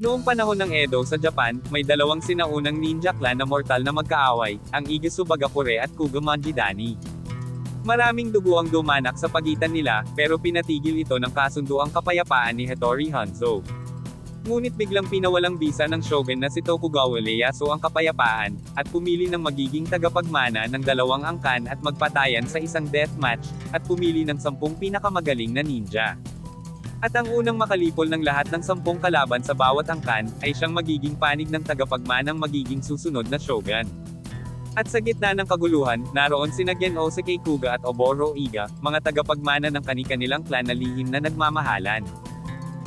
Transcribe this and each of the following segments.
Noong panahon ng Edo sa Japan, may dalawang sinaunang ninja clan na mortal na magkaaway, ang Igesu Bagakure at Kuga Manjidani. Maraming dugo ang dumanak sa pagitan nila, pero pinatigil ito ng kasunduang kapayapaan ni Hattori Hanzo. Ngunit biglang pinawalang bisa ng shogun na si Tokugawa Ieyasu ang kapayapaan, at pumili ng magiging tagapagmana ng dalawang angkan at magpatayan sa isang deathmatch, at pumili ng sampung pinakamagaling na ninja. At ang unang makalipol ng lahat ng sampung kalaban sa bawat angkan, ay siyang magiging panig ng tagapagmanang magiging susunod na shogun. At sa gitna ng kaguluhan, naroon sina Gen Oseke Kuga at Oboro Iga, mga tagapagmana ng kani-kanilang clan na lihim na nagmamahalan.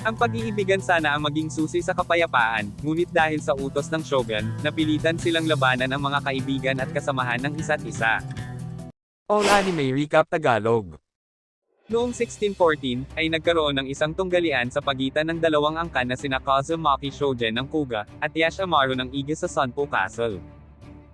Ang pag-iibigan sana ang maging susi sa kapayapaan, ngunit dahil sa utos ng shogun, napilitan silang labanan ang mga kaibigan at kasamahan ng isa't isa. All Anime Recap Tagalog Noong 1614, ay nagkaroon ng isang tunggalian sa pagitan ng dalawang angkan na sina Kazumaki Shojen ng Kuga, at Yashimaru ng Ige sa Sunpo Castle.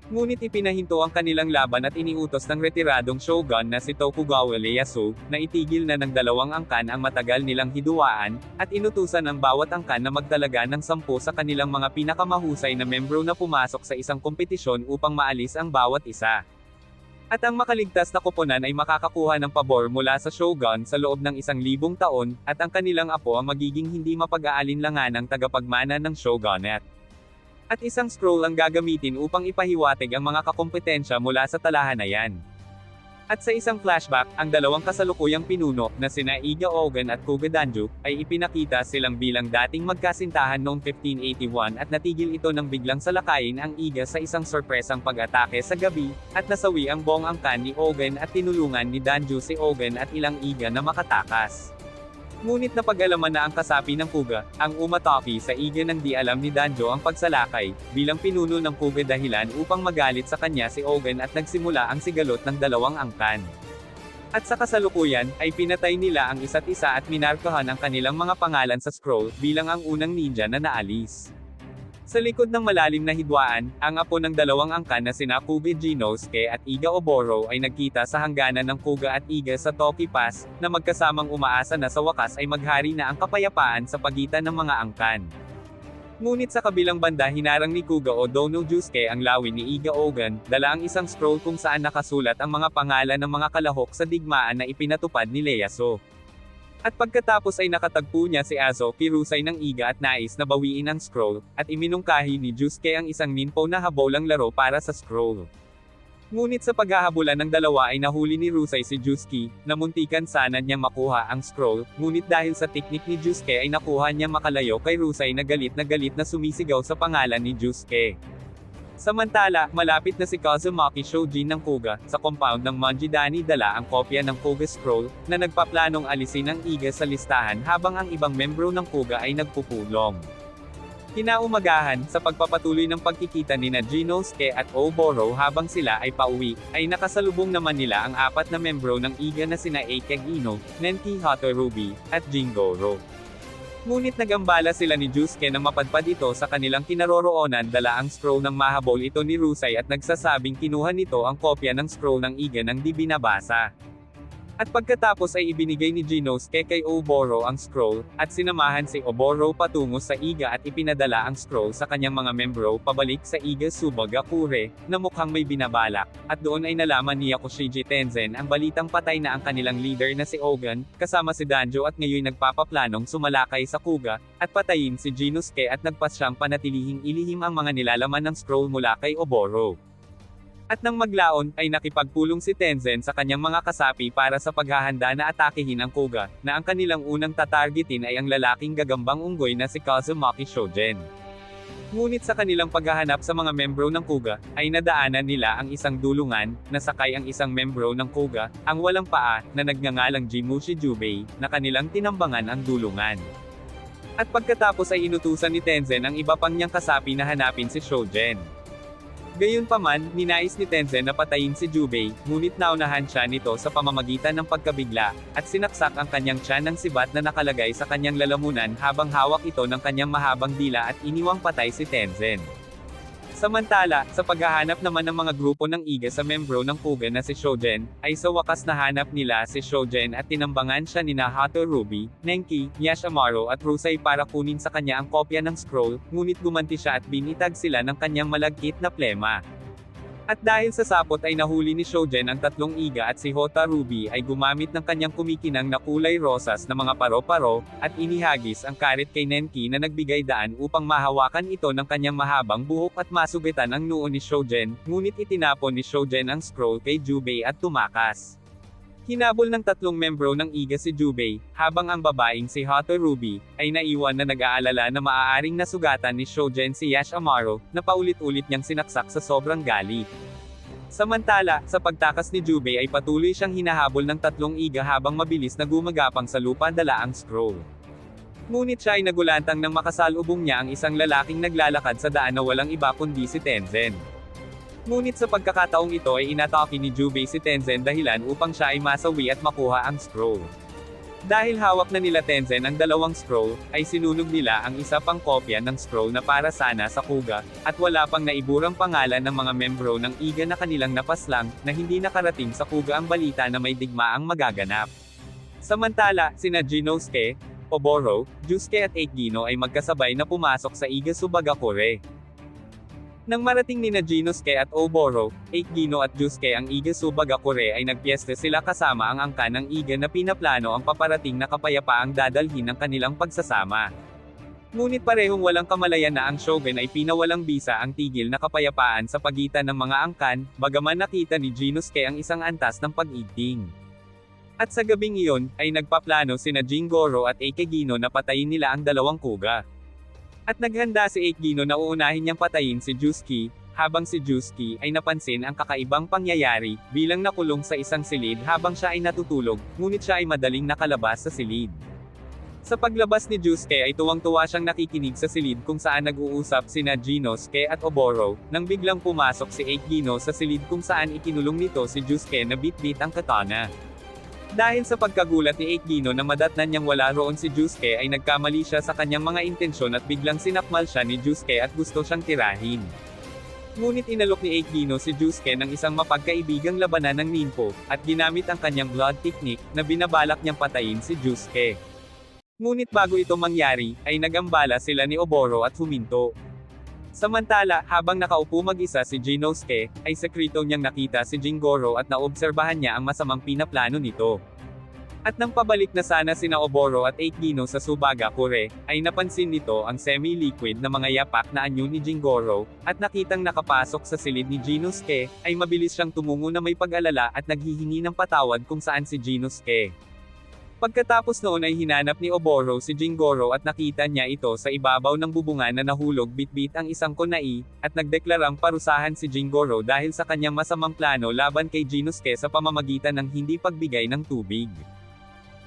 Ngunit ipinahinto ang kanilang laban at iniutos ng retiradong shogun na si Tokugawa Ieyasu, na itigil na ng dalawang angkan ang matagal nilang hiduaan, at inutusan ang bawat angkan na magtalaga ng sampu sa kanilang mga pinakamahusay na membro na pumasok sa isang kompetisyon upang maalis ang bawat isa. At ang makaligtas na koponan ay makakakuha ng pabor mula sa shogun sa loob ng isang libong taon, at ang kanilang apo ang magiging hindi mapag-aalinlangan ng tagapagmana ng shogunate. At isang scroll ang gagamitin upang ipahiwatig ang mga kakompetensya mula sa talahanayan. At sa isang flashback, ang dalawang kasalukuyang pinuno, na sina Iga Ogan at Kuga Danju, ay ipinakita silang bilang dating magkasintahan noong 1581 at natigil ito nang biglang salakayin ang Iga sa isang sorpresang pag-atake sa gabi, at nasawi ang buong angkan ni Ogan at tinulungan ni Danju si Ogan at ilang Iga na makatakas. Ngunit napag-alaman na ang kasapi ng Kuga, ang umataki sa iga ng di alam ni Danjo ang pagsalakay, bilang pinuno ng Kuga dahilan upang magalit sa kanya si Ogan at nagsimula ang sigalot ng dalawang angkan. At sa kasalukuyan, ay pinatay nila ang isa't isa at minarkahan ang kanilang mga pangalan sa scroll, bilang ang unang ninja na naalis. Sa likod ng malalim na hidwaan, ang apo ng dalawang angkan na sina Kuga Jinosuke at Iga Oboro ay nagkita sa hangganan ng Kuga at Iga sa Toki Pass, na magkasamang umaasa na sa wakas ay maghari na ang kapayapaan sa pagitan ng mga angkan. Ngunit sa kabilang banda hinarang ni Kuga o Dono Jusuke ang lawin ni Iga Ogan, dala ang isang scroll kung saan nakasulat ang mga pangalan ng mga kalahok sa digmaan na ipinatupad ni Ieyasu. At pagkatapos ay nakatagpo niya si Azo, pirusay ng Iga at nais na bawiin ang scroll, at iminungkahi ni Jusuke ang isang ninpo na habolang laro para sa scroll. Ngunit sa paghahabulan ng dalawa ay nahuli ni Rusay si Juski, na muntikan sana niya makuha ang scroll, ngunit dahil sa teknik ni Jusuke ay nakuha niya makalayo kay Rusay na galit na galit na sumisigaw sa pangalan ni Jusuke. Samantala, malapit na si Kazumaki Shojin ng Kuga, sa compound ng Manjidani dala ang kopya ng Kuga Scroll, na nagpaplanong alisin ang Iga sa listahan habang ang ibang membro ng Kuga ay nagpupulong. Kinaumagahan, sa pagpapatuloy ng pagkikita ni na Jinosuke at Oboro habang sila ay pauwi, ay nakasalubong naman nila ang apat na membro ng Iga na sina Eikeg Ino, Nenki Hatorubi, at Jingoro. Ngunit nagambala sila ni Jusuke na mapadpad ito sa kanilang kinaroroonan dala ang scroll ng mahabol ito ni Rusay at nagsasabing kinuha nito ang kopya ng scroll ng Iga ng di binabasa. At pagkatapos ay ibinigay ni Jinosuke kay Oboro ang scroll, at sinamahan si Oboro patungo sa Iga at ipinadala ang scroll sa kanyang mga membro pabalik sa Iga Subagakure, na mukhang may binabalak, at doon ay nalaman ni Yakushiji Tenzen ang balitang patay na ang kanilang leader na si Ogan, kasama si Danjo at ngayon nagpapaplanong sumalakay sa Kuga, at patayin si Jinosuke at nagpasyang panatilihing ilihim ang mga nilalaman ng scroll mula kay Oboro. At nang maglaon, ay nakipagpulong si Tenzen sa kanyang mga kasapi para sa paghahanda na atakehin ang Kuga, na ang kanilang unang tatargetin ay ang lalaking gagambang unggoy na si Kazumaki Shojen. Ngunit sa kanilang paghahanap sa mga membro ng Kuga, ay nadaanan nila ang isang dulungan, na sakay ang isang membro ng Kuga, ang walang paa, na nagngangalang Jimushi Jubei, na kanilang tinambangan ang dulungan. At pagkatapos ay inutusan ni Tenzen ang iba pang niyang kasapi na hanapin si Shojen. Gayunpaman, ninais ni Tenzen na patayin si Jubei, ngunit naunahan siya nito sa pamamagitan ng pagkabigla, at sinaksak ang kanyang tiyan ng sibat na nakalagay sa kanyang lalamunan habang hawak ito ng kanyang mahabang dila at iniwang patay si Tenzen. Samantala, sa paghahanap naman ng mga grupo ng Iga sa membro ng Kuga na si Shojen, ay sa wakas nahanap nila si Shojen at tinambangan siya ni Hato Ruby, Nenki, Yash Amaro at Rusay para kunin sa kanya ang kopya ng scroll, ngunit gumanti siya at binitag sila ng kanyang malagkit na plema. At dahil sa sapot ay nahuli ni Shojen ang tatlong iga at si Hota Ruby ay gumamit ng kanyang kumikinang na kulay rosas na mga paro-paro, at inihagis ang karit kay Nenki na nagbigay daan upang mahawakan ito ng kanyang mahabang buhok at masugitan ang noo ni Shojen, ngunit itinapon ni Shojen ang scroll kay Jubei at tumakas. Hinabol ng tatlong membro ng IGA si Jubei, habang ang babaeng si Hato Ruby, ay naiwan na nag-aalala na maaaring nasugatan ni Shojen si Yash Amaro, na paulit-ulit niyang sinaksak sa sobrang galit. Samantala, sa pagtakas ni Jubei ay patuloy siyang hinahabol ng tatlong iga habang mabilis na gumagapang sa lupa dala ang scroll. Ngunit siya ay nagulantang nang makasalubong niya ang isang lalaking naglalakad sa daan na walang iba kundi si Tenzen. Ngunit sa pagkakataong ito ay inatake ni Jubei si Tenzen dahilan upang siya ay masawi at makuha ang scroll. Dahil hawak na nila Tenzen ang dalawang scroll, ay sinunog nila ang isa pang kopya ng scroll na para sana sa Kuga, at wala pang naiburang pangalan ng mga membro ng IGA na kanilang napaslang, na hindi nakarating sa Kuga ang balita na may digmaang magaganap. Samantala, sina Jinosuke, Oboro, Jusuke at Aikino ay magkasabay na pumasok sa IGA Subagakure. Nang marating ni na Jinosuke at Oboro, Aikino at Jusuke ang Iga Subagakure ay nagpieste sila kasama ang angka ng Iga na pinaplano ang paparating na kapayapaang dadalhin ng kanilang pagsasama. Ngunit parehong walang kamalayan na ang Shogun ay pinawalang bisa ang tigil na kapayapaan sa pagitan ng mga angkan, bagaman nakita ni Jinosuke ang isang antas ng pag-ibig. At sa gabing iyon, ay nagpaplano sina Jingoro at Eikegino na patayin nila ang dalawang kuga. At naghanda si Aikino na uunahin niyang patayin si Juski, habang si Juski ay napansin ang kakaibang pangyayari, bilang nakulong sa isang silid habang siya ay natutulog, ngunit siya ay madaling nakalabas sa silid. Sa paglabas ni Juske ay tuwang-tuwa siyang nakikinig sa silid kung saan nag-uusap sina Jinosuke at Oboro, nang biglang pumasok si Aikino sa silid kung saan ikinulong nito si Juske na bit-bit ang katana. Dahil sa pagkagulat ni Aikino na madatnan niyang wala roon si Jusuke ay nagkamali siya sa kanyang mga intensyon at biglang sinakmal siya ni Jusuke at gusto siyang tirahin. Ngunit inalok ni Aikino si Jusuke ng isang mapagkaibigang labanan ng Ninpo, at ginamit ang kanyang blood technique, na binabalak niyang patayin si Jusuke. Ngunit bago ito mangyari, ay nagambala sila ni Oboro at huminto. Samantala, habang nakaupo mag-isa si Jinosuke, ay sekreto niyang nakita si Jingoro at naobserbahan niya ang masamang pinaplano nito. At nang pabalik na sana sina Oboro at Aikino sa Subagakure, ay napansin nito ang semi-liquid na mga yapak na anyo ni Jingoro, at nakitang nakapasok sa silid ni Jinosuke, ay mabilis siyang tumungo na may pag-alala at naghihingi ng patawad kung saan si Jinosuke. Pagkatapos noon ay hinanap ni Oboro si Jingoro at nakita niya ito sa ibabaw ng bubungan na nahulog bitbit ang isang kunai, at nagdeklarang parusahan si Jingoro dahil sa kanyang masamang plano laban kay Jinosuke sa pamamagitan ng hindi pagbigay ng tubig.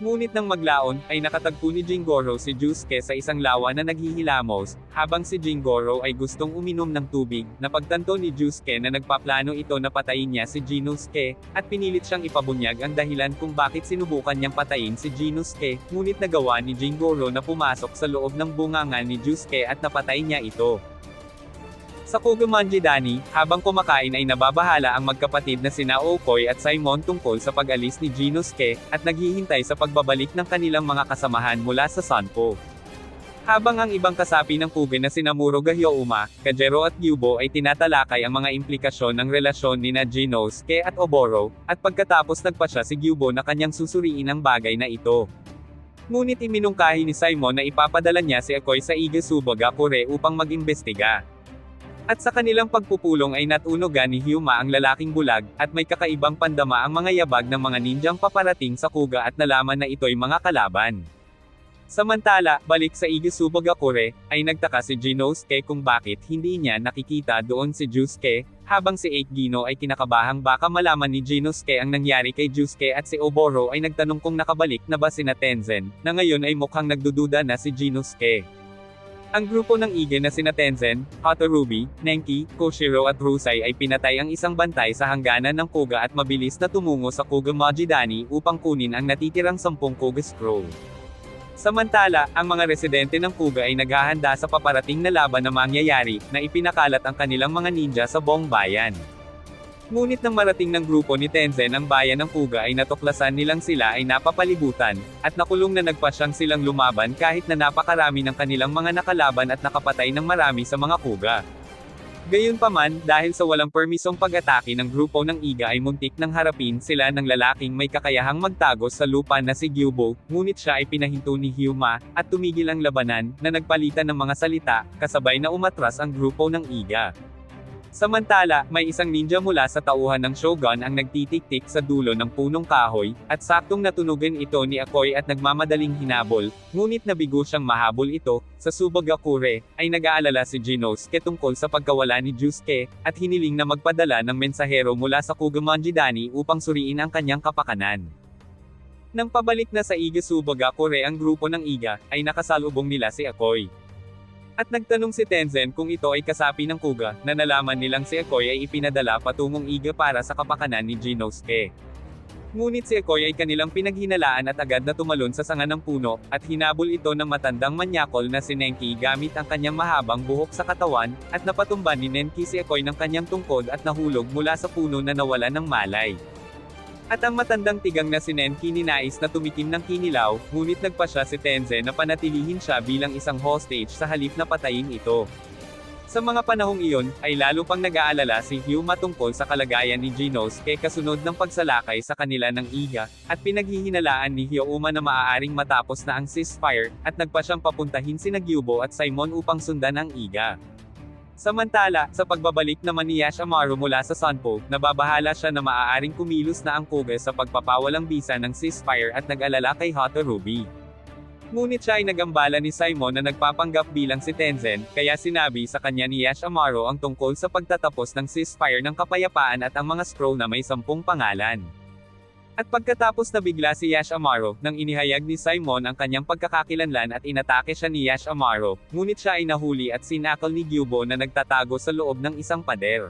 Ngunit nang maglaon, ay nakatagpo ni Jingoro si Jusuke sa isang lawa na naghihilamos, habang si Jingoro ay gustong uminom ng tubig, napagtanto ni Jusuke na nagpaplano ito na patayin niya si Jinosuke, at pinilit siyang ipabunyag ang dahilan kung bakit sinubukan niyang patayin si Jinosuke, ngunit nagawa ni Jingoro na pumasok sa loob ng bungangan ni Jusuke at napatay niya ito. Sa Kugumanji Dani, habang kumakain ay nababahala ang magkapatid na sina Okoy at Simon tungkol sa pag-alis ni Jinosuke, at naghihintay sa pagbabalik ng kanilang mga kasamahan mula sa Sanpo. Habang ang ibang kasapi ng Kuga na sina Muro Gahyouma, Kajero at Gyubo ay tinatalakay ang mga implikasyon ng relasyon ni na Jinosuke at Oboro, at pagkatapos nagpa siya si Gyubo na kanyang susuriin ang bagay na ito. Ngunit iminungkahi ni Simon na ipapadala niya si Akoy sa Iga Subagakure upang mag-imbestiga. At sa kanilang pagpupulong ay natunugan ni Hyuma ang lalaking bulag, at may kakaibang pandama ang mga yabag ng mga ninjang paparating sa Kuga at nalaman na ito'y mga kalaban. Samantala, balik sa Igisubagakure, ay nagtaka si Jinosuke kung bakit hindi niya nakikita doon si Jusuke, habang si Aikino ay kinakabahang baka malaman ni Jinosuke ang nangyari kay Jusuke at si Oboro ay nagtanong kung nakabalik na ba sina Tenzen, na ngayon ay mukhang nagdududa na si Jinosuke. Ang grupo ng Ige na sina Tenzen, Hatorubi, Nenki, Koshiro at Rusai ay pinatay ang isang bantay sa hangganan ng Koga at mabilis na tumungo sa Koga Majidani upang kunin ang natitirang sampung Koga Scroll. Samantala, ang mga residente ng Kuga ay naghahanda sa paparating na laban na mangyayari, na ipinakalat ang kanilang mga ninja sa buong bayan. Ngunit nang marating ng grupo ni Tenzin ang bayan ng Kuga ay natuklasan nilang sila ay napapalibutan, at nakulong na nagpasyang silang lumaban kahit na napakarami ng kanilang mga nakalaban at nakapatay ng marami sa mga Kuga. Gayunpaman, dahil sa walang permisong pag-atake ng grupo ng Iga ay muntik nang harapin sila ng lalaking may kakayahang magtago sa lupa na si Gyubo, ngunit siya ay pinahinto ni Hyuma, at tumigil ang labanan, na nagpalitan ng mga salita, kasabay na umatras ang grupo ng Iga. Samantala, may isang ninja mula sa tauhan ng Shogun ang nagtitik-tik sa dulo ng punong kahoy, at saktong natunugan ito ni Akoy at nagmamadaling hinabol, ngunit nabigo siyang mahabol ito, sa Subagakure, ay nag-aalala si Jinosuke tungkol sa pagkawala ni Jusuke, at hiniling na magpadala ng mensahero mula sa Kugamonjidani upang suriin ang kanyang kapakanan. Nang pabalik na sa Iga Subagakure ang grupo ng Iga, ay nakasalubong nila si Akoy. At nagtanong si Tenzin kung ito ay kasapi ng Kuga, na nalaman nilang si Akoy ay ipinadala patungong Iga para sa kapakanan ni Jinosuke. Ngunit si Akoy ay kanilang pinaghinalaan at agad na tumalon sa sanga ng puno, at hinabol ito ng matandang manyakol na si Nenki gamit ang kanyang mahabang buhok sa katawan, at napatumban ni Nenki si Akoy ng kanyang tungkod at nahulog mula sa puno na nawala ng malay. At ang matandang tigang na si Nenki ninais na tumikim ng kinilaw, ngunit nagpa siya si Tenzin na panatilihin siya bilang isang hostage sa halip na patayin ito. Sa mga panahong iyon, ay lalo pang nag-aalala si Hyuma tungkol sa kalagayan ni Jinosuke kasunod ng pagsalakay sa kanila ng Iga, at pinaghihinalaan ni Hyuma na maaaring matapos na ang ceasefire, at nagpa siyang papuntahin si Gyubo at Simon upang sundan ang Iga. Samantala, sa pagbabalik naman ni Yash Amaro mula sa Sunpo, nababahala siya na maaaring kumilos na ang Kuga sa pagpapawalang bisa ng ceasefire at nag-alala kay Hoto Ruby. Ngunit siya ay nagambala ni Simon na nagpapanggap bilang si Tenzin, kaya sinabi sa kanya ni Yash Amaro ang tungkol sa pagtatapos ng ceasefire ng kapayapaan at ang mga scroll na may sampung pangalan. At pagkatapos na bigla si Yash Amaro, nang inihayag ni Simon ang kanyang pagkakakilanlan at inatake siya ni Yash Amaro, ngunit siya ay nahuli at sinakal ni Gyubo na nagtatago sa loob ng isang pader.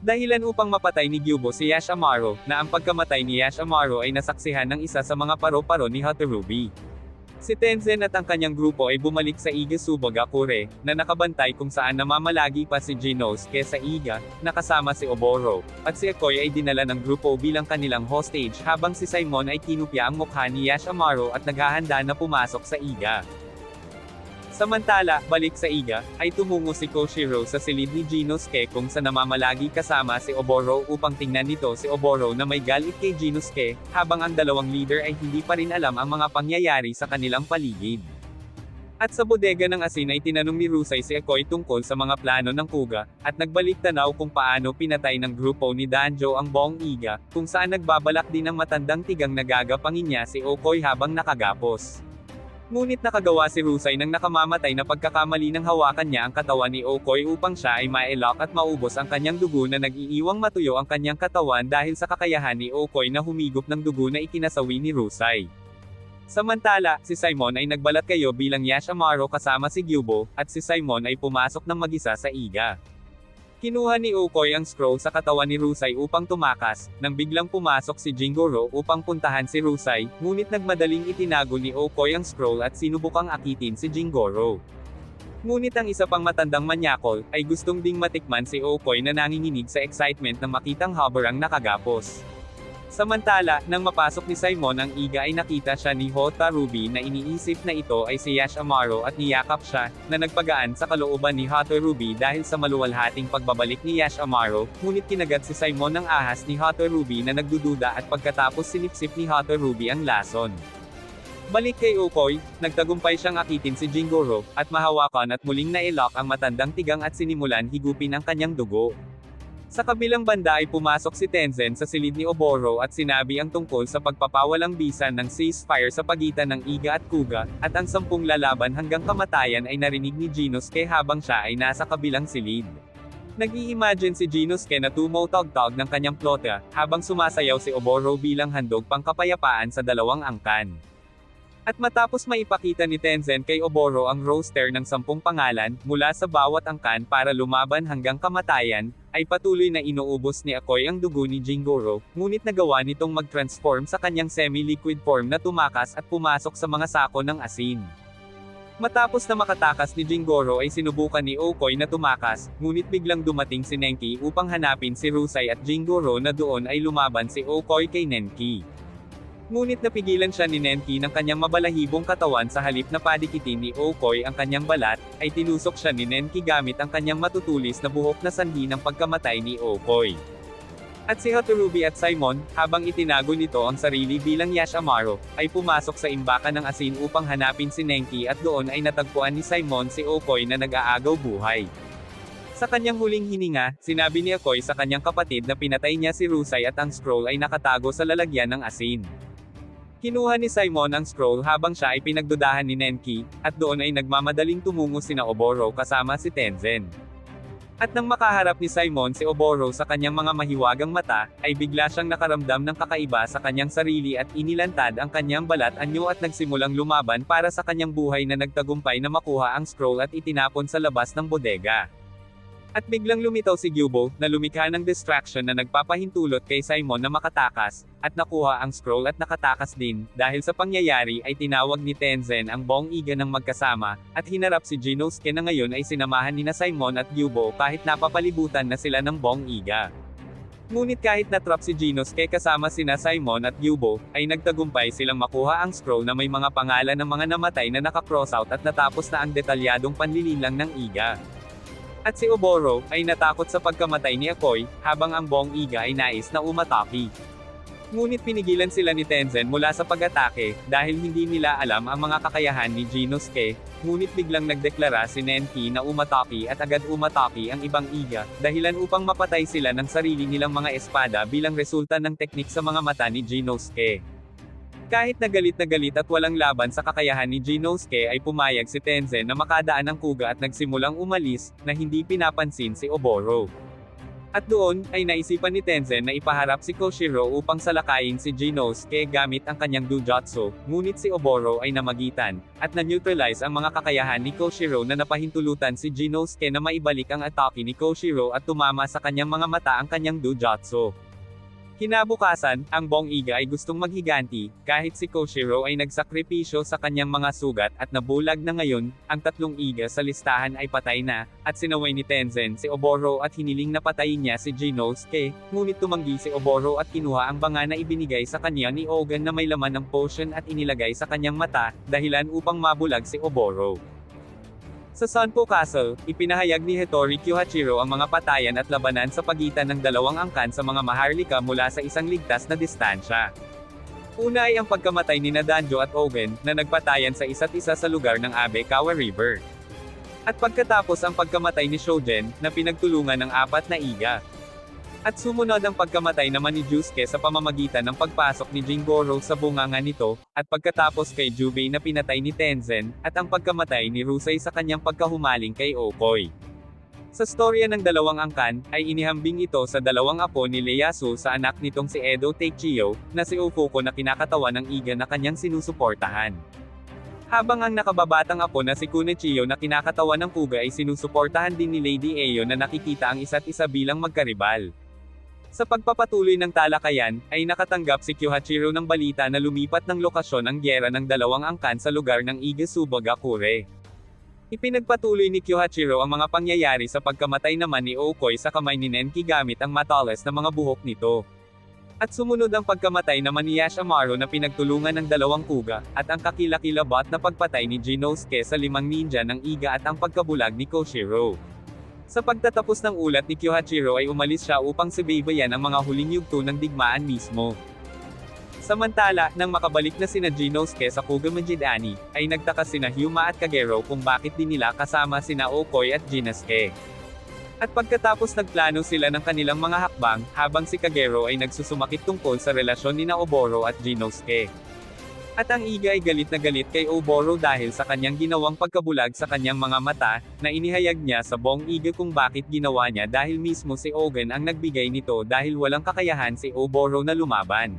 Dahilan upang mapatay ni Gyubo si Yash Amaro, na ang pagkamatay ni Yash Amaro ay nasaksihan ng isa sa mga paro-paro ni Hatorubi. Si Tenzin at ang kanyang grupo ay bumalik sa Iga Subagakure, na nakabantay kung saan namamalagi pa si Jinosuke sa Iga, nakasama si Oboro, at si Akoy ay dinala ng grupo bilang kanilang hostage habang si Simon ay kinupya ang mukha ni Yash Amaro at naghahanda na pumasok sa Iga. Samantala, balik sa Iga, ay tumungo si Koshiro sa silid ni Jinosuke kung sa namamalagi kasama si Oboro upang tingnan nito si Oboro na may galit kay Jinosuke, habang ang dalawang leader ay hindi pa rin alam ang mga pangyayari sa kanilang paligid. At sa bodega ng asin ay tinanong ni Rusay si Akoy tungkol sa mga plano ng Kuga, at nagbalik tanaw kung paano pinatay ng grupo ni Danjo ang buong Iga, kung saan nagbabalak din ng matandang tigang nagagapangin niya si Okoy habang nakagapos. Ngunit nakagawa si Rusay ng nakamamatay na pagkakamali ng hawakan niya ang katawan ni Okoy upang siya ay mailok at maubos ang kanyang dugo na nag-iiwang matuyo ang kanyang katawan dahil sa kakayahan ni Okoy na humigop ng dugo na ikinasawi ni Rusay. Samantala, si Simon ay nagbalat kayo bilang Yash Amaro kasama si Gyubo, at si Simon ay pumasok ng mag-isa sa Iga. Kinuha ni Okoy ang scroll sa katawan ni Rusay upang tumakas, nang biglang pumasok si Jingoro upang puntahan si Rusay, ngunit nagmadaling itinago ni Okoy ang scroll at sinubukang akitin si Jingoro. Ngunit ang isa pang matandang manyakol, ay gustong ding matikman si Okoy na nanginginig sa excitement na makitang haberang nakagapos. Samantala, nang mapasok ni Simon ang iga ay nakita siya ni Hota Ruby na iniisip na ito ay si Yash Amaro at niyakap siya, na nagpagaan sa kalooban ni Hota Ruby dahil sa maluwalhating pagbabalik ni Yash Amaro, ngunit kinagat si Simon ng ahas ni Hota Ruby na nagdududa at pagkatapos sinipsip ni Hota Ruby ang lason. Balik kay Okoy, nagtagumpay siyang akitin si Jingoro, at mahawakan at muling nailok ang matandang tigang at sinimulan higupin ang kanyang dugo. Sa kabilang banda ay pumasok si Tenzin sa silid ni Oboro at sinabi ang tungkol sa pagpapawalang bisa ng ceasefire sa pagitan ng Iga at Kuga, at ang sampung lalaban hanggang kamatayan ay narinig ni Jinosuke habang siya ay nasa kabilang silid. Nag-i-imagine si Jinosuke na tumotog-tog ng kanyang plota, habang sumasayaw si Oboro bilang handog pang kapayapaan sa dalawang angkan. At matapos maipakita ni Tenzin kay Oboro ang roster ng sampung pangalan, mula sa bawat angkan para lumaban hanggang kamatayan, ay patuloy na inuubos ni Akoy ang dugo ni Jingoro, ngunit nagawa nitong mag-transform sa kanyang semi-liquid form na tumakas at pumasok sa mga sako ng asin. Matapos na makatakas ni Jingoro ay sinubukan ni Okoy na tumakas, ngunit biglang dumating si Nenki upang hanapin si Rusay at Jingoro na doon ay lumaban si Okoy kay Nenki. Ngunit napigilan siya ni Nenki ng kanyang mabalahibong katawan sa halip na padikitin ni Okoy ang kanyang balat, ay tinusok siya ni Nenki gamit ang kanyang matutulis na buhok na sanhi ng pagkamatay ni Okoy. At si Hatorubi at Simon, habang itinago nito ang sarili bilang Yash Amaro, ay pumasok sa imbakan ng asin upang hanapin si Nenki at doon ay natagpuan ni Simon si Okoy na nag-aagaw buhay. Sa kanyang huling hininga, sinabi ni Akoy sa kanyang kapatid na pinatay niya si Rusay at ang scroll ay nakatago sa lalagyan ng asin. Kinuha ni Simon ang scroll habang siya ay pinagdudahan ni Nenki, at doon ay nagmamadaling tumungo sina Oboro kasama si Tenzen. At nang makaharap ni Simon si Oboro sa kanyang mga mahiwagang mata, ay bigla siyang nakaramdam ng kakaiba sa kanyang sarili at inilantad ang kanyang balat anyo at nagsimulang lumaban para sa kanyang buhay na nagtagumpay na makuha ang scroll at itinapon sa labas ng bodega. At biglang lumitaw si Gyubo, na lumikha ng distraction na nagpapahintulot kay Simon na makatakas, at nakuha ang scroll at nakatakas din, dahil sa pangyayari ay tinawag ni Tenzen ang Bong Iga ng magkasama, at hinarap si Genosuke na ngayon ay sinamahan ni na Simon at Gyubo kahit napapalibutan na sila ng Bong Iga. Ngunit kahit natrap si Genosuke kasama sina Simon at Gyubo, ay nagtagumpay silang makuha ang scroll na may mga pangalan ng mga namatay na naka-cross out at natapos na ang detalyadong panlililang ng Iga. At si Oboro, ay natakot sa pagkamatay ni Akoy, habang ang Bong Iga ay nais na umatake. Ngunit pinigilan sila ni Tenzen mula sa pag-atake, dahil hindi nila alam ang mga kakayahan ni Genosuke, ngunit biglang nagdeklara si Nenki na umatake at agad umatake ang ibang Iga, dahilan upang mapatay sila ng sarili nilang mga espada bilang resulta ng teknik sa mga mata ni Genosuke. Kahit na galit na galit at walang laban sa kakayahan ni Genosuke ay pumayag si Tenzen na makadaan ng kuga at nagsimulang umalis, na hindi pinapansin si Oboro. At doon, ay naisipan ni Tenzen na ipaharap si Koshiro upang salakayin si Genosuke gamit ang kanyang Dujutsu, ngunit si Oboro ay namagitan, at na-neutralize ang mga kakayahan ni Koshiro na napahintulutan si Genosuke na maibalik ang atake ni Koshiro at tumama sa kanyang mga mata ang kanyang Dujutsu. Kinabukasan, ang Bong Iga ay gustong maghiganti, kahit si Koshiro ay nagsakripisyo sa kanyang mga sugat at nabulag na ngayon, ang tatlong Iga sa listahan ay patay na, at sinaway ni Tenzen si Oboro at hiniling na patayin niya si Genosuke, ngunit tumanggi si Oboro at kinuha ang banga na ibinigay sa kanya ni Ogan na may laman ng potion at inilagay sa kanyang mata, dahilan upang mabulag si Oboro. Sa Sanpo Castle, ipinahayag ni Hitori Kyuhachiro ang mga patayan at labanan sa pagitan ng dalawang angkan sa mga maharlika mula sa isang ligtas na distansya. Una ay ang pagkamatay ni Nadanjo at Ogen, na nagpatayan sa isa't isa sa lugar ng Abekawa River. At pagkatapos ang pagkamatay ni Shojen, na pinagtulungan ng apat na iga. At sumunod ang pagkamatay naman ni Jusuke sa pamamagitan ng pagpasok ni Jingoro sa bunganga nito, at pagkatapos kay Jubei na pinatay ni Tenzen, at ang pagkamatay ni Rusay sa kanyang pagkahumaling kay Okoy. Sa storya ng dalawang angkan, ay inihambing ito sa dalawang apo ni Ieyasu sa anak nitong si Edo Teichiyo, na si Ofuko na kinakatawan ng iga na kanyang sinusuportahan. Habang ang nakababatang apo na si Kunichiyo na kinakatawan ng Kuga ay sinusuportahan din ni Lady Ayo na nakikita ang isa't isa bilang magkaribal. Sa pagpapatuloy ng talakayan, ay nakatanggap si Kyuhachiro ng balita na lumipat ng lokasyon ang gyera ng dalawang angkan sa lugar ng Igasubagakure. Ipinagpatuloy ni Kyuhachiro ang mga pangyayari sa pagkamatay naman ni Okoy sa kamay ni Nenki gamit ang matalas na mga buhok nito. At sumunod ang pagkamatay naman ni Yashamaro na pinagtulungan ng dalawang kuga, at ang kakilakilabot na pagpatay ni Genosuke sa limang ninja ng Iga at ang pagkabulag ni Koshiro. Sa pagtatapos ng ulat ni Kyuhachiro ay umalis siya upang subaybayan ang mga huling yugto ng digmaan mismo. Samantala, nang makabalik na sina Genosuke sa Kuga Majidani, ay nagtaka sina Hyuma at Kagero kung bakit din nila kasama sina Okoy at Jinosuke. At pagkatapos nagplano sila ng kanilang mga hakbang, habang si Kagero ay nagsusumakit tungkol sa relasyon ni na Oboro at Jinosuke. At ang Iga ay galit na galit kay Oboro dahil sa kanyang ginawang pagkabulag sa kanyang mga mata, na inihayag niya sa Bong Iga kung bakit ginawa niya dahil mismo si Ogen ang nagbigay nito dahil walang kakayahan si Oboro na lumaban.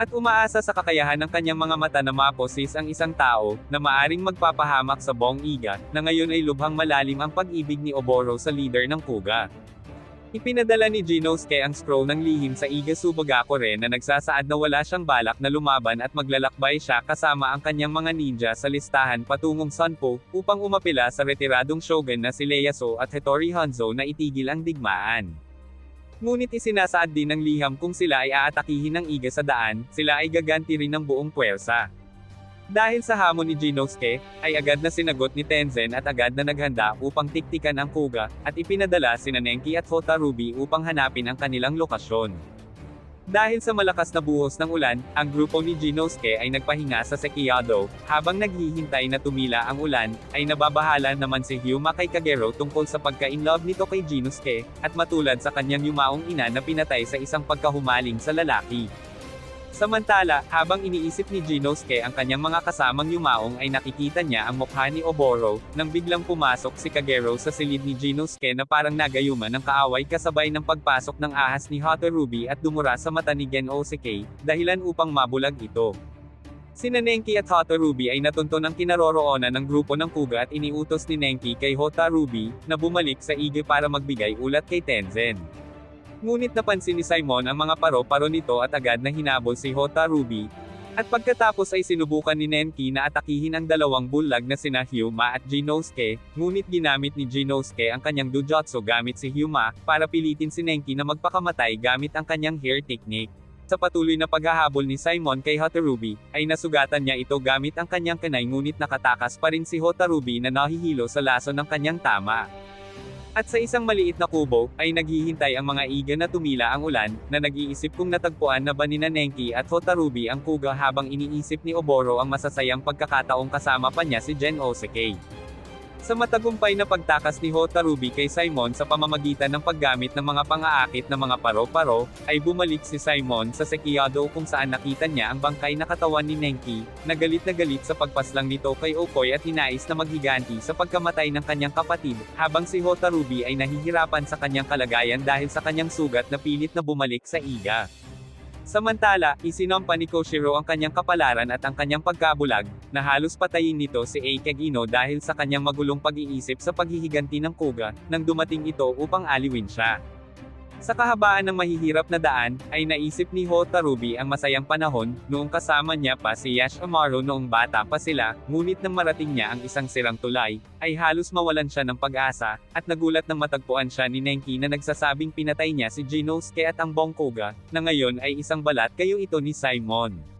At umaasa sa kakayahan ng kanyang mga mata na maposis ang isang tao, na maaring magpapahamak sa Bong Iga, na ngayon ay lubhang malalim ang pag-ibig ni Oboro sa leader ng Kuga. Ipinadala ni Jinosuke ang scroll ng lihim sa Iga Subagako na nagsasaad na wala siyang balak na lumaban at maglalakbay siya kasama ang kanyang mga ninja sa listahan patungong Sunpo, upang umapila sa retiradong shogun na si Ieyasu at Hattori Hanzo na itigil ang digmaan. Ngunit isinasaad din ng liham kung sila ay aatakihin ng Iga sa daan, sila ay gaganti rin ng buong puwersa. Dahil sa hamon ni Jinosuke, ay agad na sinagot ni Tenzen at agad na naghanda upang tiktikan ang Kuga, at ipinadala sina Nenki at Hotarubi upang hanapin ang kanilang lokasyon. Dahil sa malakas na buhos ng ulan, ang grupo ni Jinosuke ay nagpahinga sa Sekiyado, habang naghihintay na tumila ang ulan, ay nababahala naman si Hyuma kay Kagero tungkol sa pagka-inlove nito kay Jinosuke, at matulad sa kanyang yumaong ina na pinatay sa isang pagkahumaling sa lalaki. Samantala, habang iniisip ni Jinosuke ang kanyang mga kasamang yumaong ay nakikita niya ang mukha ni Oboro, nang biglang pumasok si Kagero sa silid ni Jinosuke na parang nagayuman ng kaaway kasabay ng pagpasok ng ahas ni Hotarubi at dumura sa mata ni Gen Osuke, dahilan upang mabulag ito. Sina Nenki at Hotarubi ay natunto ng kinaroroonan ng grupo ng Kuga at iniutos ni Nenki kay Hotarubi, na bumalik sa Ige para magbigay ulat kay Tenzen. Ngunit napansin ni Simon ang mga paro-paro nito at agad na hinabol si Hotarubi. At pagkatapos ay sinubukan ni Nenki na atakihin ang dalawang bulag na sina Hyuma at Jinosuke, ngunit ginamit ni Jinosuke ang kanyang dojutsu gamit si Hyuma, para pilitin si Nenki na magpakamatay gamit ang kanyang hair technique. Sa patuloy na paghahabol ni Simon kay Hotarubi, ay nasugatan niya ito gamit ang kanyang kanay ngunit nakatakas pa rin si Hotarubi na nahihilo sa laso ng kanyang tama. At sa isang maliit na kubo, ay naghihintay ang mga iga na tumila ang ulan, na nag-iisip kung natagpuan na ba ni Nenki at Hotarubi ang kuga habang iniisip ni Oboro ang masasayang pagkakataong kasama pa niya si Gen Osuke. Sa matagumpay na pagtakas ni Hotarubi kay Simon sa pamamagitan ng paggamit ng mga pang-aakit na mga paro-paro, ay bumalik si Simon sa Sekiyado kung saan nakita niya ang bangkay na katawan ni Nenki, na galit na galit sa pagpaslang nito kay Okoy at hinais na maghiganti sa pagkamatay ng kanyang kapatid, habang si Hotarubi ay nahihirapan sa kanyang kalagayan dahil sa kanyang sugat na pilit na bumalik sa iga. Samantala, isinampa ni Koshiro ang kanyang kapalaran at ang kanyang pagkabulag, na halos patayin nito si Eikagino dahil sa kanyang magulong pag-iisip sa paghihiganti ng Kuga, nang dumating ito upang aliwin siya. Sa kahabaan ng mahihirap na daan, ay naisip ni Hotarubi ang masayang panahon, noong kasama niya pa si Yash Amaro noong bata pa sila, ngunit nang marating niya ang isang sirang tulay, ay halos mawalan siya ng pag-asa, at nagulat nang matagpuan siya ni Nenki na nagsasabing pinatay niya si Jinosuke at ang Bongkoga, na ngayon ay isang balat kayo ito ni Simon.